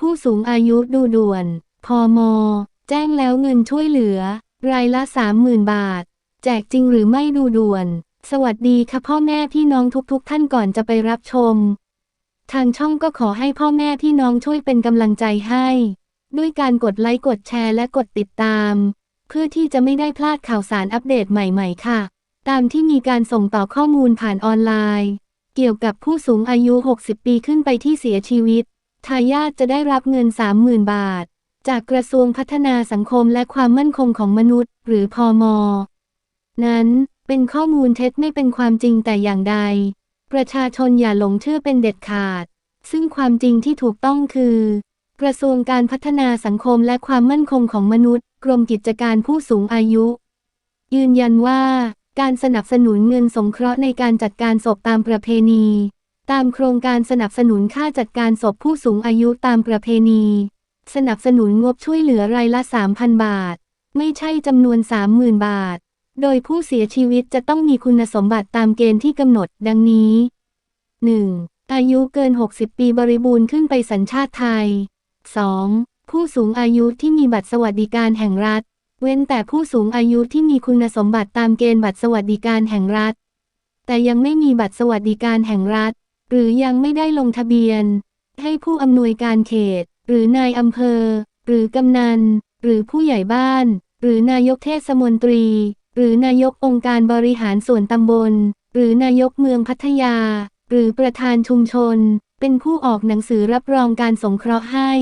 ผู้สูงอายุดูด่วนพมแจ้งแล้วเงินช่วยเหลือ รายละ 30,000 บาท แจกจริงหรือไม่ดูด่วน สวัสดีค่ะพ่อแม่พี่น้องทุกๆท่านก่อนจะไปรับชม ทางช่องก็ขอให้พ่อแม่พี่น้องช่วยเป็นกำลังใจให้ ด้วยการกดไลค์กดแชร์และกดติดตาม เพื่อที่จะไม่ได้พลาดข่าวสารอัปเดตใหม่ ๆ ค่ะ ตามที่มีการส่งต่อข้อมูลผ่านออนไลน์ เกี่ยวกับผู้สูงอายุ 60 ปีขึ้นไปที่เสียชีวิต ทายาทจะได้รับเงิน 30,000 บาท จากกระทรวงพัฒนาสังคมและความมั่นคงของมนุษย์ หรือพอมนั้นเป็นข้อมูลเท็จไม่เป็นความจริงแต่อย่างใด ประชาชนอย่าหลงเชื่อเป็นเด็ดขาด ซึ่งความจริงที่ถูกต้องคือ กระทรวงการพัฒนาสังคมและความมั่นคงของมนุษย์ กรมกิจการผู้สูงอายุ ยืนยันว่า การสนับสนุนเงินสงเคราะห์ในการจัดการศพตามประเพณี ตามโครงการสนับสนุนค่าจัดการศพผู้สูงอายุตามประเพณี สนับสนุนงบช่วยเหลือรายละ 3,000 บาท ไม่ใช่จำนวน 30,000 บาท โดยผู้เสียชีวิตจะต้องมีคุณสมบัติตามเกณฑ์ที่กำหนดดังนี้ 1. อายุเกิน 60 ปีบริบูรณ์ขึ้นไปสัญชาติไทย 2. ผู้สูงอายุที่มีบัตรสวัสดิการแห่งรัฐ เว้นแต่ผู้สูงอายุที่มีคุณสมบัติตามเกณฑ์บัตรสวัสดิการแห่งรัฐ แต่ยังไม่มีบัตรสวัสดิการแห่งรัฐ หรือยังไม่ได้ลงทะเบียน ให้ผู้อำนวยการเขต หรือนายอำเภอ หรือกำนัน หรือผู้ใหญ่บ้าน หรือนายกเทศมนตรี หรือนายกองค์การบริหารส่วนตำบล หรือนายกเมืองพัทยา หรือประธานชุมชน เป็นผู้ออกหนังสือรับรองการสงเคราะห์ให้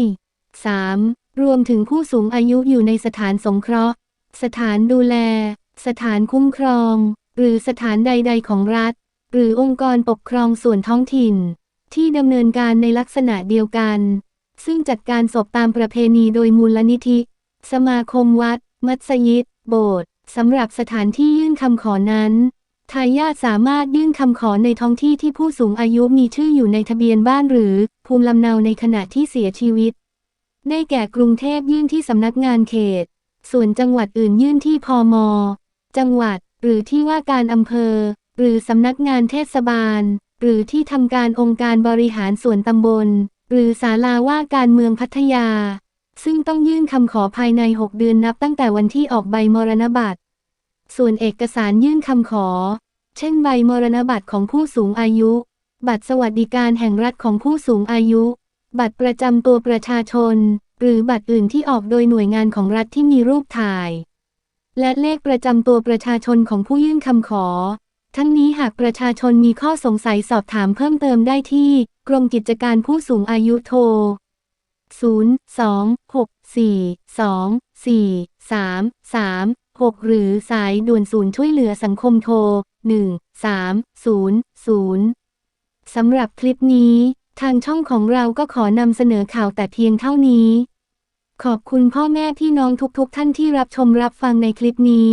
3. รวมถึงผู้สูงอายุอยู่ในสถานสงเคราะห์ สถานดูแล สถานคุ้มครอง หรือสถานใด ๆ ของรัฐ หรือองค์กรปกครองส่วนท้องถิ่น ที่ดำเนินการในลักษณะเดียวกัน ซึ่งจัดการศพตามประเพณีโดยมูลนิธิ สมาคมวัด มัสยิด โบสถ์สำหรับสถานที่ยื่นคำขอนั้นทายาทสามารถยื่นคำขอในท้องที่ที่ผู้สูงอายุมีชื่ออยู่ในทะเบียนบ้านหรือ ภูมิลำเนาในขณะที่เสียชีวิต ได้แก่กรุงเทพยื่นที่สำนักงานเขต ส่วนจังหวัดอื่นยื่นที่พม จังหวัด หรือที่ว่าการอำเภอ หรือสำนักงานเทศบาล หรือที่ทำการองค์การบริหารส่วนตำบล หรือศาลาว่าการเมืองพัทยา ซึ่งต้องยื่นคำขอภายใน 6 เดือนนับตั้งแต่วันที่ออกใบมรณบัตร ส่วนเอกสารยื่นคำขอ เช่นใบมรณบัตรของผู้สูงอายุ บัตรสวัสดิการแห่งรัฐของผู้สูงอายุ บัตรประจำตัวประชาชน หรือบัตรอื่นที่ออกโดยหน่วยงานของรัฐที่มีรูปถ่าย และเลขประจำตัวประชาชนของผู้ยื่นคำขอ ทั้งนี้หากประชาชนมีข้อสงสัยสอบถามเพิ่มเติมได้ที่ กรมกิจการผู้สูงอายุโทร 0 2 6 4 2 4 3 3 6 หรือสายด่วนศูนย์ช่วยเหลือสังคมโทร 1 3 0 0 สำหรับคลิปนี้ ทางช่องของเราก็ขอนำเสนอข่าวแต่เพียงเท่านี้ ขอบคุณพ่อแม่พี่น้องทุกๆท่านที่รับชมรับฟังในคลิปนี้